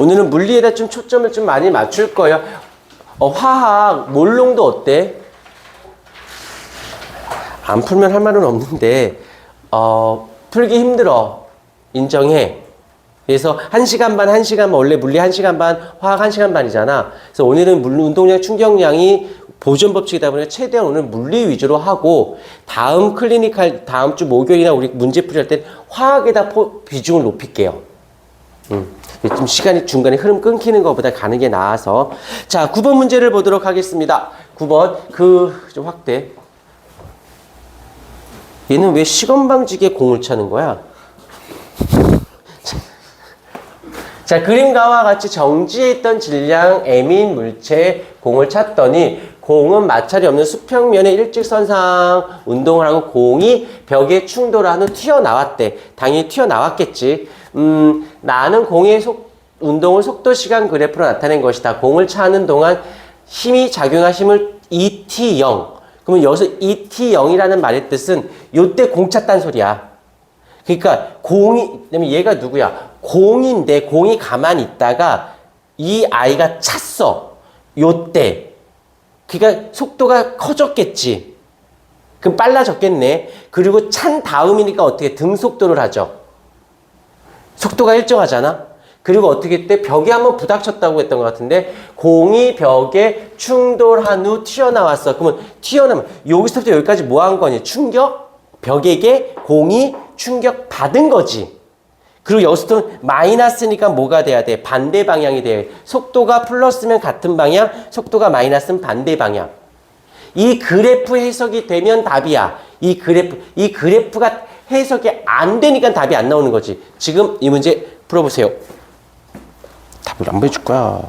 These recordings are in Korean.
오늘은 물리에다 좀 초점을 좀 많이 맞출 거예요. 어, 화학, 몰롱도 어때? 안 풀면 할 말은 없는데, 어, 풀기 힘들어. 인정해. 그래서 1시간 반, 1시간 반, 원래 물리 1시간 반, 화학 1시간 반이잖아. 그래서 오늘은 물 운동량, 충격량이 보존 법칙이다 보니까 최대한 오늘 물리 위주로 하고, 다음 클리니컬, 다음 주 목요일이나 우리 문제 풀이 할 때 화학에다 포- 비중을 높일게요. 음, 좀 시간이 중간에 흐름 끊기는 것보다 가는 게 나아서. 자, 9번 문제를 보도록 하겠습니다. 9번, 그, 좀 확대. 얘는 왜 시건방지게 공을 차는 거야? 자, 그림과와 같이 정지해 있던 질량 M인 물체 공을 찾더니 공은 마찰이 없는 수평면의 일직선상 운동을 하고 공이 벽에 충돌한 후 튀어나왔대. 당연히 튀어나왔겠지. 음, 나는 공의 속, 운동을 속도 시간 그래프로 나타낸 것이다. 공을 차는 동안 힘이 작용한 힘을 ET0. 그러면 여기서 ET0이라는 말의 뜻은 요때 공 찼단 소리야. 그러니까 공이 그다음에 얘가 누구야? 공인데 공이 가만히 있다가 이 아이가 찼어. 요때. 그러니까 속도가 커졌겠지. 그럼 빨라졌겠네. 그리고 찬 다음이니까 어떻게 등 속도를 하죠. 속도가 일정하잖아. 그리고 어떻게 했대? 벽에 한번 부닥쳤다고 했던 것 같은데 공이 벽에 충돌한 후 튀어나왔어. 그러면 튀어나면 여기서부터 여기까지 뭐 한 거니? 충격? 벽에게 공이 충격 받은 거지. 그리고 여기서부터 마이너스니까 뭐가 돼야 돼? 반대 방향이 돼. 속도가 플러스면 같은 방향, 속도가 마이너스면 반대 방향. 이 그래프 해석이 되면 답이야. 이 그래프, 이 그래프가 해석이 안 되니까 답이 안 나오는 거지. 지금 이 문제 풀어보세요. 답을 안 보여줄 거야.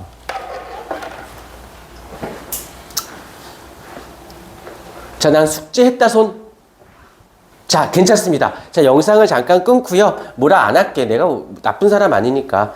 자, 난 숙제했다 손. 자, 괜찮습니다. 자, 영상을 잠깐 끊고요. 뭐라 안 할게. 내가 나쁜 사람 아니니까.